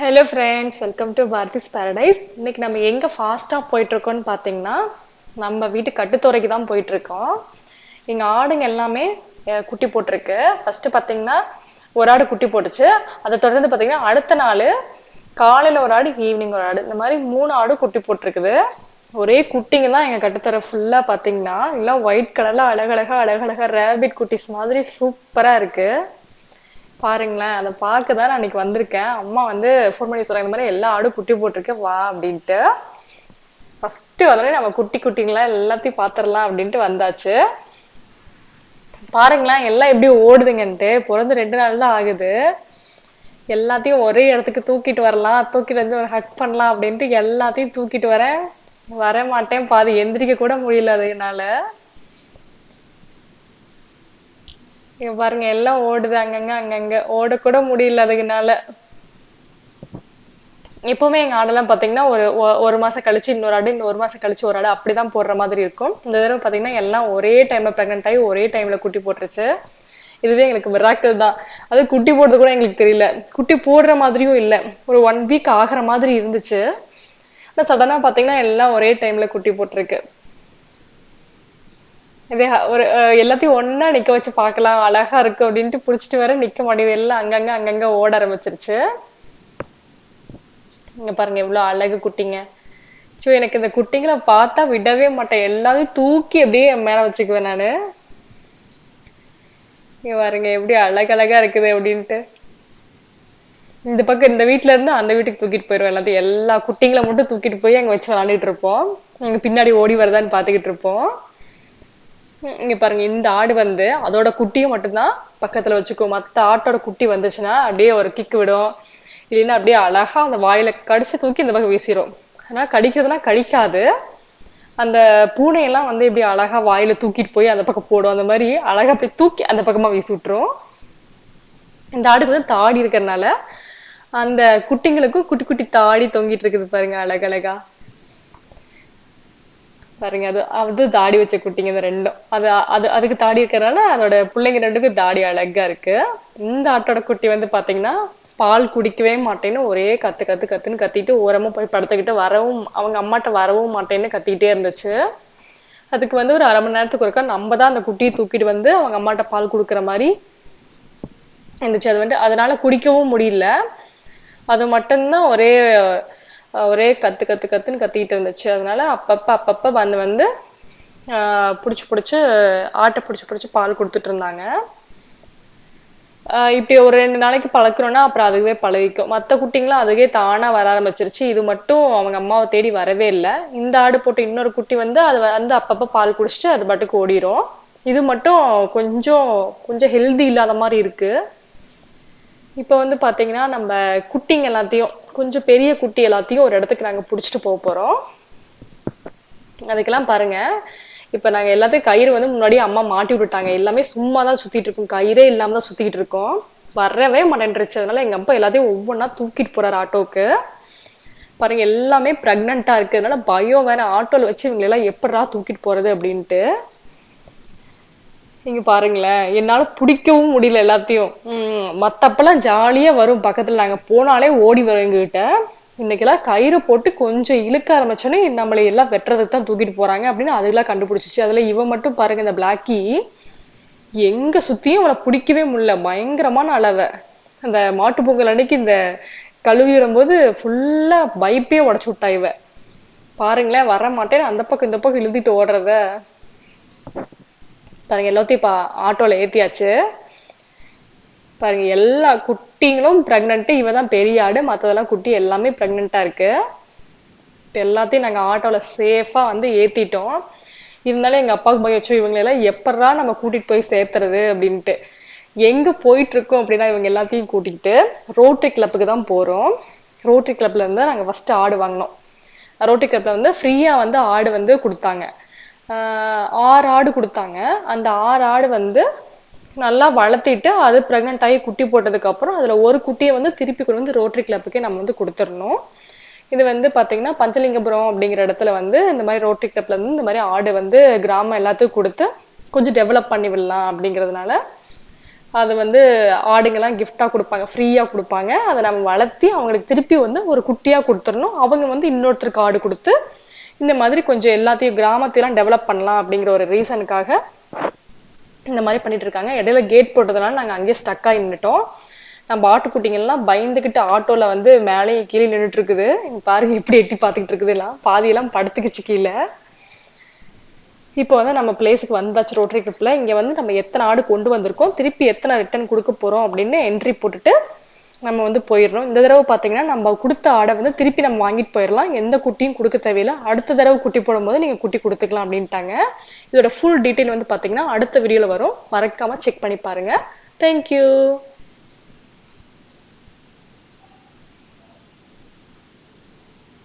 Hello friends welcome to Bharathi's paradise இன்னைக்கு நம்ம எங்கே ஃபாஸ்ட்டாக போயிட்டுருக்கோம்னு பார்த்தீங்கன்னா நம்ம வீட்டு கட்டுத்துறைக்கு தான் போயிட்டுருக்கோம். எங்கள் ஆடுங்க எல்லாமே குட்டி போட்டிருக்கு. ஃபஸ்ட்டு பார்த்தீங்கன்னா ஒரு ஆடு குட்டி போட்டுச்சு. அதை தொடர்ந்து பார்த்தீங்கன்னா அடுத்த நாள் காலையில் ஒரு ஆடு ஈவினிங் ஒரு ஆடு. இந்த மாதிரி மூணு ஆடு குட்டி போட்டிருக்குது. ஒரே குட்டிங்க தான் எங்கள் கட்டுத்துறை ஃபுல்லாக பார்த்தீங்கன்னா எல்லாம் ஒயிட் கலரில் அழகழகா அழகழகா ரேபிட் குட்டிஸ் மாதிரி சூப்பராக இருக்குது பாருங்களேன் அதை பார்க்க தான் நான் வந்திருக்கேன். அம்மா வந்து ஃபோன் பண்ணி சொல்றாங்க இந்த மாதிரி எல்லா ஆடும் குட்டி போட்டிருக்கு வா அப்படின்ட்டு. ஃபர்ஸ்ட் வந்தோடனே நம்ம குட்டி குட்டிங்களா எல்லாத்தையும் பார்த்துடலாம் அப்படின்ட்டு வந்தாச்சு. பாருங்களேன் எல்லாம் எப்படி ஓடுதுங்கன்ட்டு. பிறந்து ரெண்டு நாள் தான் ஆகுது. எல்லாத்தையும் ஒரே இடத்துக்கு தூக்கிட்டு வரலாம். தூக்கிட்டு வந்து ஒரு ஹக் பண்ணலாம் அப்படின்ட்டு எல்லாத்தையும் தூக்கிட்டு வரேன். வர மாட்டேன் பாதி எந்திரிக்க கூட முடியல அது என்னால இங்க பாருங்க எல்லாம் ஓடுது அங்கங்க அங்கங்க. ஓடக்கூட முடியல அதுக்குனால. எப்பவுமே எங்க ஆடெல்லாம் பாத்தீங்கன்னா ஒரு ஒரு மாசம் கழிச்சு இன்னொரு ஆடு இன்னொரு மாசம் கழிச்சு ஒரு ஆடு அப்படிதான் போடுற மாதிரி இருக்கும். இந்த தடவை பாத்தீங்கன்னா எல்லாம் ஒரே டைம்ல பிரெக்னென்ட் ஆகி ஒரே டைம்ல குட்டி போட்டுருச்சு. இதுவே எங்களுக்கு மிராக்கிள் தான். அது குட்டி போடுறது கூட எங்களுக்கு தெரியல. குட்டி போடுற மாதிரியும் இல்லை. ஒரு ஒன் வீக் ஆகிற மாதிரி இருந்துச்சு. ஆனா சடனா பாத்தீங்கன்னா எல்லாம் ஒரே டைம்ல குட்டி போட்டிருக்கு. ஒரு எல்லாத்தையும் ஒன்னா நிக்க வச்சு பார்க்கலாம் அழகா இருக்கு அப்படின்ட்டு புடிச்சிட்டு வர நிக்க மாட்டேங்குது. எல்லாம் அங்கங்க அங்கங்க ஓட ஆரம்பிச்சிருச்சு. இங்க பாருங்க எவ்வளவு அழகு குட்டிங்க. சோ எனக்கு இந்த குட்டிங்களை பார்த்தா விடவே மாட்டேன். எல்லாத்தையும் தூக்கி அப்படியே என் மேல வச்சுக்குவேன் நானு. இங்க பாருங்க எப்படி அழகழகா இருக்குது அப்படின்ட்டு. இந்த பக்கம் இந்த வீட்ல இருந்து அந்த வீட்டுக்கு தூக்கிட்டு போயிடுவோம் எல்லாத்தையும். எல்லா குட்டிங்களை மட்டும் தூக்கிட்டு போய் அங்க வச்சு விளையாண்டுட்டு இருப்போம். அங்க பின்னாடி ஓடி வருதான்னு பாத்துக்கிட்டு இருப்போம். இங்க பாருங்க இந்த ஆடு வந்து அதோட குட்டியை மட்டும்தான் பக்கத்துல வச்சுக்கும். மத்த ஆட்டோட குட்டி வந்துச்சுன்னா அப்படியே ஒரு கிக் விடும். இல்லைன்னா அப்படியே அழகா அந்த வாயில கடிச்சு தூக்கி இந்த பக்கம் வீசிடும் ஆனா கடிக்கிறதுனா கடிக்காது. அந்த பூனையெல்லாம் வந்து இப்படி அழகா வாயில தூக்கிட்டு போய் அந்த பக்கம் போடும். அந்த மாதிரி அழகா அப்படி தூக்கி அந்த பக்கமா வீசி விட்டுரும். இந்த ஆடுக்கு வந்து தாடி இருக்கிறதுனால அந்த குட்டிங்களுக்கும் குட்டி குட்டி தாடி தொங்கிட்டு இருக்குது பாருங்க அழகழகா. பாருங்க அது அது தாடி வச்ச குட்டிங்க இந்த ரெண்டும். அது அது அதுக்கு தாடி இருக்கிறனால அதோட பிள்ளைங்க ரெண்டுக்கும் தாடி அழகா இருக்கு. இந்த ஆட்டோட குட்டி வந்து பாத்தீங்கன்னா பால் குடிக்கவே மாட்டேன்னு ஒரே கத்து கத்து கத்துன்னு கத்திட்டு ஓரமா போய் படுத்துக்கிட்டு வரவும் அவங்க அம்மாட்ட வரவும் மாட்டேன்னு கத்திக்கிட்டே இருந்துச்சு. அதுக்கு வந்து ஒரு அரை மணி நேரத்துக்கு ஒருக்கா நம்ம தான் அந்த குட்டியை தூக்கிட்டு வந்து அவங்க அம்மாட்ட பால் கொடுக்குற மாதிரி இருந்துச்சு. அது வந்து அதனால குடிக்கவும் முடியல. அது மட்டும்தான் ஒரே ஒரே கத்து கத்து கத்துன்னு கத்திக்கிட்டு இருந்துச்சு. அதனால அப்பப்ப அப்பப்ப வந்து வந்து பிடிச்சி புடிச்சு புடிச்சு ஆட்டை புடிச்சு புடிச்சு பால் கொடுத்துட்டு இருந்தாங்க. இப்படி ஒரு ரெண்டு நாளைக்கு பழக்கிறோம்னா அப்புறம் அதுவே பழகிக்கும். மற்ற குட்டிங்களும் அதுவே தானா வர ஆரம்பிச்சிருச்சு. இது மட்டும் அவங்க அம்மாவை தேடி வரவே இல்லை. இந்த ஆடு போட்டு இன்னொரு குட்டி வந்து அது வந்து அப்பப்ப பால் குடிச்சிட்டு அது பாட்டுக்கு ஓடிரும். இது மட்டும் கொஞ்சம் கொஞ்சம் ஹெல்தி இல்லாத மாதிரி இருக்கு. இப்போ வந்து பாத்தீங்கன்னா நம்ம குட்டிங்க எல்லாத்தையும் கொஞ்சம் பெரிய குட்டி எல்லாத்தையும் ஒரு இடத்துக்கு நாங்க புடிச்சிட்டு போக போறோம். அதுக்கெல்லாம் பாருங்க. இப்ப நாங்க எல்லாத்தையும் கயிறு வந்து முன்னாடியே அம்மா மாட்டி விட்டுட்டாங்க. எல்லாமே சும்மா தான் சுத்திட்டு இருக்கோம். கயிறே இல்லாம தான் சுத்திட்டு இருக்கோம். வரவே மாட்டேன்ருச்சு அதனால எங்க அப்பா எல்லாத்தையும் ஒவ்வொன்றா தூக்கிட்டு போறாரு ஆட்டோக்கு. பாருங்க எல்லாமே பிரெக்னெண்டா இருக்கிறதுனால பயம் வேற. ஆட்டோல வச்சு இவங்களை எல்லாம் எப்படிடா தூக்கிட்டு போறது அப்படின்ட்டு. நீங்க பாருங்களேன். என்னால பிடிக்கவும் முடியல எல்லாத்தையும். மத்தப்பெல்லாம் ஜாலியா வரும் பக்கத்துல. நாங்க போனாலே ஓடி வரும் எங்ககிட்ட. இன்னைக்கெல்லாம் கயிறு போட்டு கொஞ்சம் இழுக்க ஆரம்பிச்சோன்னே நம்மளை எல்லாம் வெட்டுறதுக்கு தான் தூக்கிட்டு போறாங்க அப்படின்னு அதெல்லாம் கண்டுபிடிச்சிச்சு. அதுல இவன் மட்டும் பாருங்க இந்த பிளாக்கி. எங்க சுத்தியும் அவளை பிடிக்கவே முடியல. பயங்கரமான அளவை. அந்த மாட்டு பொங்கல் அன்னைக்கு இந்த கழுவிடும் போது ஃபுல்லா பைப்பே உடச்சு விட்டா இவ. பாருங்களேன் வர மாட்டேன் அந்த பக்கம் இந்த பக்கம் இழுத்துட்டு ஓடுறத. பாருங்க எல்லாத்தையும் இப்ப ஆட்டோல ஏத்தியாச்சு. பாருங்க எல்லா குட்டிங்களும் பிரெக்னென்ட் இவ தான் பெரிய ஆடு மத்ததெல்லாம் குட்டி எல்லாமே பிரெக்னெண்டா இருக்கு. இப்ப எல்லாத்தையும் நாங்க ஆட்டோல சேஃபா வந்து ஏத்திட்டோம். இருந்தாலும் எங்க அப்பாவுக்கு பயம் வச்சோம் இவங்களை எப்படா நம்ம கூட்டிட்டு போய் சேர்த்துறது? அப்படின்ட்டு. எங்க போயிட்டு இருக்கோம் அப்படின்னா இவங்க எல்லாத்தையும் கூட்டிகிட்டு ரோட்டரி கிளப்புக்கு தான் போறோம். ரோட்டரி கிளப்ல இருந்து நாங்க ஃபர்ஸ்ட் ஆடு வாங்கினோம். ரோட்டரி கிளப்ல வந்து ஃப்ரீயா வந்து ஆடு வந்து கொடுத்தாங்க. ஆறு ஆடு கொடுத்தாங்க. அந்த ஆறு ஆடு வந்து நல்லா வளர்த்திட்டு அது ப்ரெக்னென்ட் ஆகி குட்டி போட்டதுக்கு அப்புறம் அதுல ஒரு குட்டியை வந்து திருப்பி கொண்டு வந்து ரோட்டரி கிளப்புக்கே நம்ம வந்து கொடுத்துடணும். இது வந்து பாத்தீங்கன்னா பஞ்சலிங்கபுரம் அப்படிங்கிற இடத்துல வந்து இந்த மாதிரி ரோட்டரி கிளப்ல இருந்து இந்த மாதிரி ஆடு வந்து கிராமம் எல்லாத்துக்கும் கொடுத்து கொஞ்சம் டெவலப் பண்ணி விடலாம் அப்படிங்கிறதுனால அது வந்து ஆடுங்கெல்லாம் gift கொடுப்பாங்க ஃப்ரீயா கொடுப்பாங்க. அதை நம்ம வளர்த்தி அவங்களுக்கு திருப்பி வந்து ஒரு குட்டியா கொடுத்துடணும். அவங்க வந்து இன்னொருத்தருக்கு ஆடு கொடுத்து இந்த மாதிரி கொஞ்சம் எல்லாத்தையும் கிராமத்தையெல்லாம் டெவலப் பண்ணலாம் அப்படிங்கிற ஒரு ரீசனுக்காக இந்த மாதிரி பண்ணிட்டு இருக்காங்க. இடையில கேட் போட்டதுனால நாங்கள் அங்கேயே ஸ்டக் ஆகி நின்றுட்டோம் நம்ம ஆட்டுக்குட்டிங்கெல்லாம் பயந்துக்கிட்டு ஆட்டோல வந்து மேலேயும் கீழே நின்றுட்டு இருக்குது. பாருங்க இப்படி எட்டி பார்த்துக்கிட்டு இருக்குது எல்லாம். பாதியெல்லாம் படுத்துக்கிச்சு கீழே. இப்போ வந்து நம்ம பிளேஸுக்கு வந்தாச்சு ரோட்டரி கிளிப்ல இங்க வந்து நம்ம எத்தனை ஆடு கொண்டு வந்திருக்கோம் திருப்பி எத்தனை ரிட்டர்ன் கொடுக்க போறோம் அப்படின்னு என்ட்ரி போட்டுட்டு நம்ம வந்து போயிடுறோம். இந்த தடவை பார்த்தீங்கன்னா நம்ம கொடுத்த ஆடை வந்து திருப்பி நம்ம வாங்கிட்டு போயிடலாம். எந்த குட்டியும் கொடுக்க தேவையில்லை. அடுத்த தடவை குட்டி போடும்போது நீங்க குட்டி கொடுத்துக்கலாம் அப்படின்ட்டாங்க. இதோட ஃபுல் டீட்டெயில் வந்து பார்த்தீங்கன்னா அடுத்த வீடியோவில் வரும். மறக்காம செக் பண்ணி பாருங்க. தேங்க்யூ